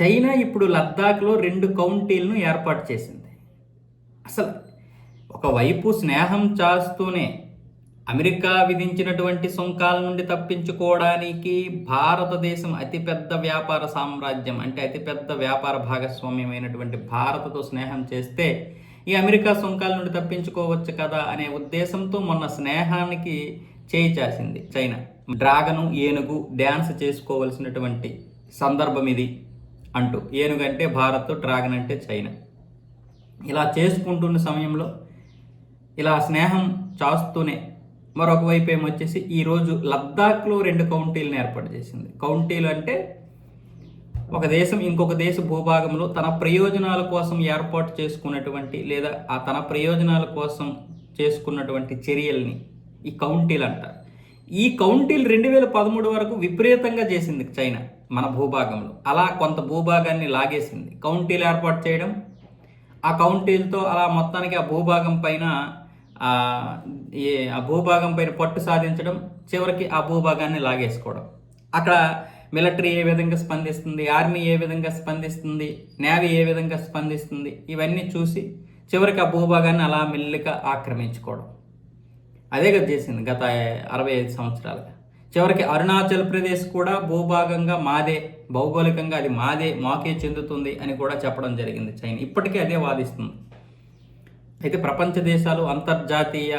China ఇప్పుడు లద్దాఖ్లో రెండు కౌంటీలను ఏర్పాటు చేసింది. అసలు ఒకవైపు స్నేహం చాస్తూనే అమెరికా విధించినటువంటి సుంకాల నుండి తప్పించుకోవడానికి భారతదేశం అతిపెద్ద వ్యాపార సామ్రాజ్యం అంటే అతిపెద్ద వ్యాపార భాగస్వామ్యమైనటువంటి భారత్తో స్నేహం చేస్తే ఈ అమెరికా సుంకాల నుండి తప్పించుకోవచ్చు కదా అనే ఉద్దేశంతో మొన్న స్నేహానికి చేయి చాసింది చైనా. డ్రాగను ఏనుగు డ్యాన్స్ చేసుకోవలసినటువంటి సందర్భం ఇది. అంటూ ఏనుగంటే భారత్ డ్రాగన్ అంటే చైనా. ఇలా చేసుకుంటున్న సమయంలో ఇలా స్నేహం చాస్తూనే మరొక వైపు ఏమొచ్చేసి ఈరోజు లద్దాఖ్లో రెండు కౌంటీలను ఏర్పాటు చేసింది. కౌంటీలు అంటే ఒక దేశం ఇంకొక దేశ భూభాగంలో తన ప్రయోజనాల కోసం ఏర్పాటు చేసుకున్నటువంటి లేదా ఆ తన ప్రయోజనాల కోసం చేసుకున్నటువంటి చర్యల్ని ఈ కౌంటీలు అంటారు. ఈ కౌంటీలు రెండు వేల పదమూడు వరకు విపరీతంగా చేసింది చైనా మన భూభాగంలో. అలా కొంత భూభాగాన్ని లాగేసింది. కౌంటీలు ఏర్పాటు చేయడం ఆ కౌంటీలతో అలా మొత్తానికి ఆ భూభాగం పైన ఆ, ఏ ఆ భూభాగం పైన పట్టు సాధించడం చివరికి ఆ భూభాగాన్ని లాగేసుకోవడం. అక్కడ మిలిటరీ ఏ విధంగా స్పందిస్తుంది ఆర్మీ ఏ విధంగా స్పందిస్తుంది నేవీ ఏ విధంగా స్పందిస్తుంది ఇవన్నీ చూసి చివరికి ఆ భూభాగాన్ని అలా మెల్లిగా ఆక్రమించుకోవడం. అదే కదా చేసింది గత అరవై ఐదు సంవత్సరాలుగా. చివరికి అరుణాచల్ ప్రదేశ్ కూడా భూభాగంగా మాదే భౌగోళికంగా అది మాదే మాకే చెందుతుంది అని కూడా చెప్పడం జరిగింది చైనా. ఇప్పటికీ అదే వాదిస్తుంది. అయితే ప్రపంచ దేశాలు అంతర్జాతీయ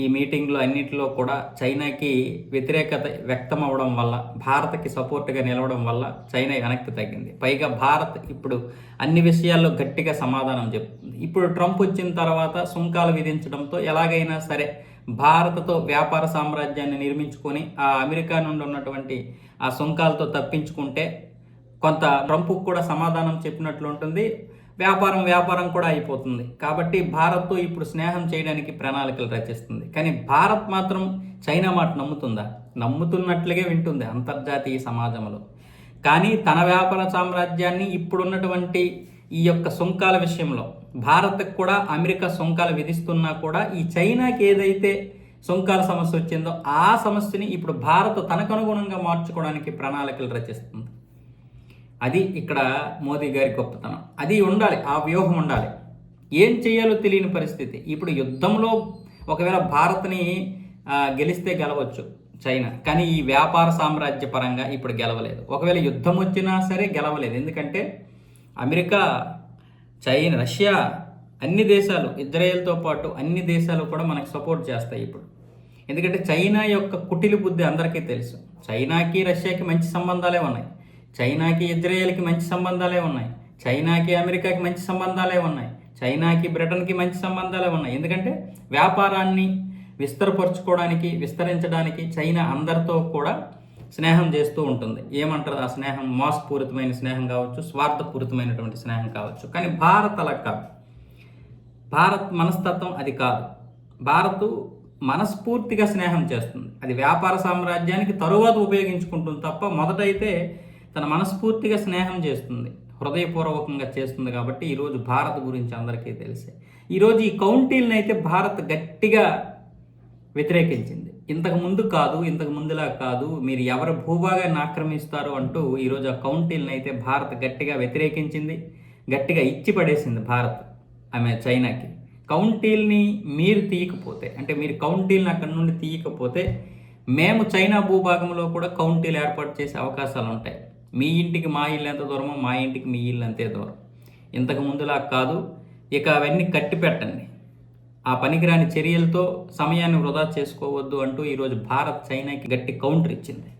ఈ మీటింగ్లో అన్నింటిలో కూడా చైనాకి వ్యతిరేకత వ్యక్తం అవ్వడం వల్ల భారత్కి సపోర్ట్గా నిలవడం వల్ల చైనా వెనక్కి తగ్గింది. పైగా భారత్ ఇప్పుడు అన్ని విషయాల్లో గట్టిగా సమాధానం చెప్తుంది. ఇప్పుడు ట్రంప్ వచ్చిన తర్వాత సుంకాలు విధించడంతో ఎలాగైనా సరే భారత్తో వ్యాపార సామ్రాజ్యాన్ని నిర్మించుకొని ఆ అమెరికా నుండి ఉన్నటువంటి ఆ సుంకాలతో తప్పించుకుంటే కొంత ట్రంప్ కూడా సమాధానం చెప్పినట్లు ఉంటుంది. వ్యాపారం వ్యాపారం కూడా అయిపోతుంది. కాబట్టి భారత్తో ఇప్పుడు స్నేహం చేయడానికి ప్రణాళికలు రచిస్తుంది. కానీ భారత్ మాత్రం చైనా మాట నమ్ముతుందా? నమ్ముతున్నట్లుగే వింటుంది అంతర్జాతీయ సమాజంలో. కానీ తన వ్యాపార సామ్రాజ్యాన్ని ఇప్పుడున్నటువంటి ఈ యొక్క సుంకాల విషయంలో భారత్కు కూడా అమెరికా సుంకాలు విధిస్తున్నా కూడా ఈ చైనాకి ఏదైతే సుంకాల సమస్య వచ్చిందో ఆ సమస్యని ఇప్పుడు భారత్ తనకు అనుగుణంగా మార్చుకోవడానికి ప్రణాళికలు రచిస్తుంది. అది ఇక్కడ మోదీ గారి గొప్పతనం. అది ఉండాలి ఆ వ్యూహం ఉండాలి. ఏం చేయాలో తెలియని పరిస్థితి. ఇప్పుడు యుద్ధంలో ఒకవేళ భారత్ని గెలిస్తే గెలవచ్చు చైనా. కానీ ఈ వ్యాపార సామ్రాజ్య పరంగా ఇప్పుడు గెలవలేదు. ఒకవేళ యుద్ధం వచ్చినా సరే గెలవలేదు. ఎందుకంటే అమెరికా చైనా రష్యా అన్ని దేశాలు ఇజ్రాయెల్తో పాటు అన్ని దేశాలు కూడా మనకు సపోర్ట్ చేస్తాయి ఇప్పుడు. ఎందుకంటే చైనా యొక్క కుటిలి బుద్ధి అందరికీ తెలుసు. చైనాకి రష్యాకి మంచి సంబంధాలే ఉన్నాయి. చైనాకి ఇజ్రాయెల్కి మంచి సంబంధాలే ఉన్నాయి. చైనాకి అమెరికాకి మంచి సంబంధాలే ఉన్నాయి. చైనాకి బ్రిటన్కి మంచి సంబంధాలే ఉన్నాయి. ఎందుకంటే వ్యాపారాన్ని విస్తరపరచుకోవడానికి విస్తరించడానికి చైనా అందరితో కూడా స్నేహం చేస్తూ ఉంటుంది. ఏమంటారు? ఆ స్నేహం మోసపూరితమైన స్నేహం కావచ్చు స్వార్థపూరితమైనటువంటి స్నేహం కావచ్చు. కానీ భారత్ అలా కాదు. భారత్ మనస్తత్వం అది కాదు. భారత్ మనస్ఫూర్తిగా స్నేహం చేస్తుంది. అది వ్యాపార సామ్రాజ్యానికి తరువాత ఉపయోగించుకుంటుంది తప్ప మొదటైతే తన మనస్ఫూర్తిగా స్నేహం చేస్తుంది. హృదయపూర్వకంగా చేస్తుంది కాబట్టి ఈరోజు భారత్ గురించి అందరికీ తెలిసే. ఈరోజు ఈ కౌంటీలను అయితే భారత్ గట్టిగా వ్యతిరేకించింది. ఇంతకు ముందు కాదు ఇంతకు ముందులా కాదు మీరు ఎవరు భూభాగాన్ని ఆక్రమిస్తారు అంటూ ఈరోజు ఆ కౌంటీలను అయితే భారత్ గట్టిగా వ్యతిరేకించింది గట్టిగా ఇచ్చి పడేసింది భారత్ ఆమె చైనాకి. కౌంటీల్ని మీరు తీయకపోతే అంటే మీరు కౌంటీల్ని అక్కడ నుండి తీయకపోతే మేము చైనా భూభాగంలో కూడా కౌంటీలు ఏర్పాటు చేసే అవకాశాలు ఉంటాయి. మీ ఇంటికి మా ఇల్లు ఎంత దూరమో మా ఇంటికి మీ ఇల్లు అంతే దూరం. ఇంతకు ముందులా కాదు ఇక అవన్నీ కట్టి పెట్టండి ఆ పనికిరాని చర్యలతో సమయాన్ని వృధా చేసుకోవద్దు అంటూ ఈరోజు భారత్ చైనాకి గట్టి కౌంటర్ ఇచ్చింది.